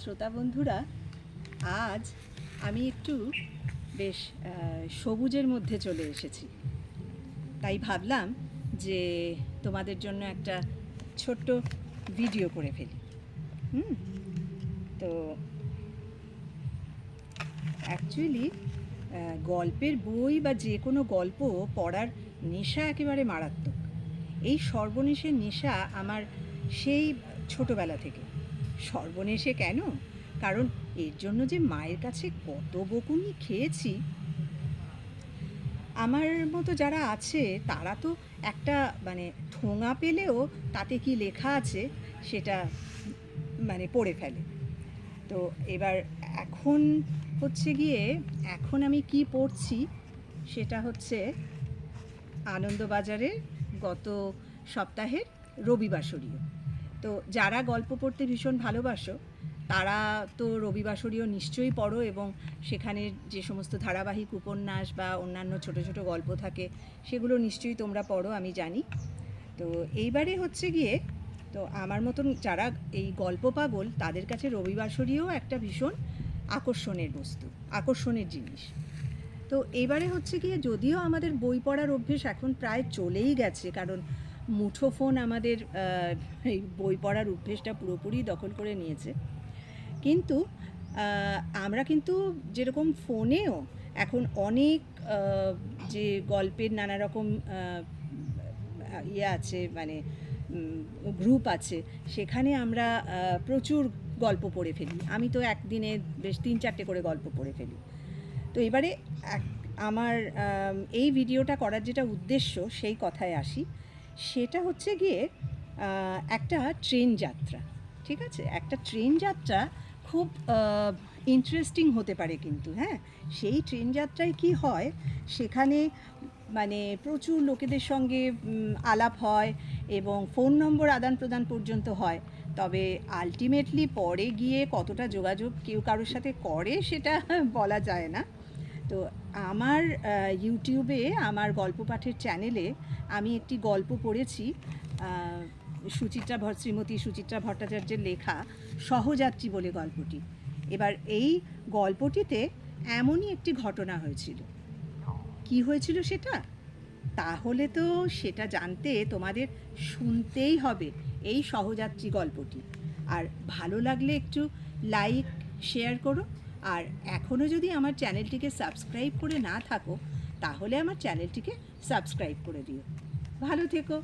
শ্রোতা বন্ধুরা, আজ আমি একটু বেশ সবুজের মধ্যে চলে এসেছি। তাই ভাবলাম যে তোমাদের জন্য একটা ছোট্ট ভিডিও করে ফেলি। হুম? তো অ্যাকচুয়ালি গল্পের বই বা যে কোনো গল্প পড়ার নেশা একেবারে মারাত্মক। এই সর্বনেশের নেশা আমার সেই ছোটোবেলা থেকে। সর্বনেশে কেন? কারণ এর জন্য যে মায়ের কাছে কত বকুনি খেয়েছি। আমার মতো যারা আছে, তারা তো একটা মানে ঠোঙা পেলেও তাতে কি লেখা আছে সেটা মানে পড়ে ফেলে। তো এবার এখন হচ্ছে গিয়ে এখন আমি কি পড়ছি সেটা হচ্ছে আনন্দবাজারের গত সপ্তাহের রবিবাসরীয় তো যারা গল্প পড়তে ভীষণ ভালোবাসো, তারা তো রবিবাসরীয় নিশ্চয়ই পড়ো এবং সেখানে যে সমস্ত ধারাবাহিক উপন্যাস বা অন্যান্য ছোট ছোট গল্প থাকে, সেগুলো নিশ্চয়ই তোমরা পড়ো, আমি জানি। তো এইবারে হচ্ছে গিয়ে, তো আমার মতন যারা এই গল্প পাগল, তাদের কাছে রবিবাসরীয় একটা ভীষণ আকর্ষণের বস্তু, আকর্ষণের জিনিস। তো এবারে হচ্ছে গিয়ে যদিও আমাদের বই পড়ার অভ্যেস এখন প্রায় চলেই গেছে, কারণ মুঠোফোন আমাদের এই বই পড়ার অভ্যেসটা পুরোপুরি দখল করে নিয়েছে। কিন্তু আমরা কিন্তু যেরকম ফোনেও এখন অনেক যে গল্পের নানা রকম ইয়ে আছে মানে গ্রুপ আছে, সেখানে আমরা প্রচুর গল্প পড়ে ফেলি। আমি তো একদিনে বেশ তিন চারটে করে গল্প পড়ে ফেলি। তো এবারে আমার এই ভিডিওটা করার যেটা উদ্দেশ্য, সেই কথায় আসি। সেটা হচ্ছে গিয়ে একটা ট্রেন যাত্রা, ঠিক আছে? একটা ট্রেন যাত্রা খুব ইন্টারেস্টিং হতে পারে কিন্তু হ্যাঁ? সেই ট্রেন যাত্রায় কি হয়? সেখানে মানে প্রচুর লোকেদের সঙ্গে আলাপ হয় এবং ফোন নম্বর আদান প্রদান পর্যন্ত হয়। তবে আলটিমেটলি পরে গিয়ে কতটা যোগাযোগ কেউ কারোর সাথে করে সেটা বলা যায় না। তো আমার ইউটিউবে আমার গল্প পাঠের চ্যানেলে আমি একটি গল্প পড়েছি সুচিত্রা ভট্ট শ্রীমতী সুচিত্রা ভট্টাচার্যের লেখা সহযাত্রী বলে গল্পটি। এবার এই গল্পটিতে এমনই একটি ঘটনা হয়েছিল। কি হয়েছিল সেটা? তাহলে তো সেটা জানতে তোমাদের শুনতেই হবে এই সহযাত্রী গল্পটি। আর ভালো লাগলে একটু লাইক শেয়ার করো। আর এখনও যদি আমার চ্যানেলটিকে সাবস্ক্রাইব করে না থাকো, তাহলে আমার চ্যানেলটিকে সাবস্ক্রাইব করে দিও। ভালো থেকো।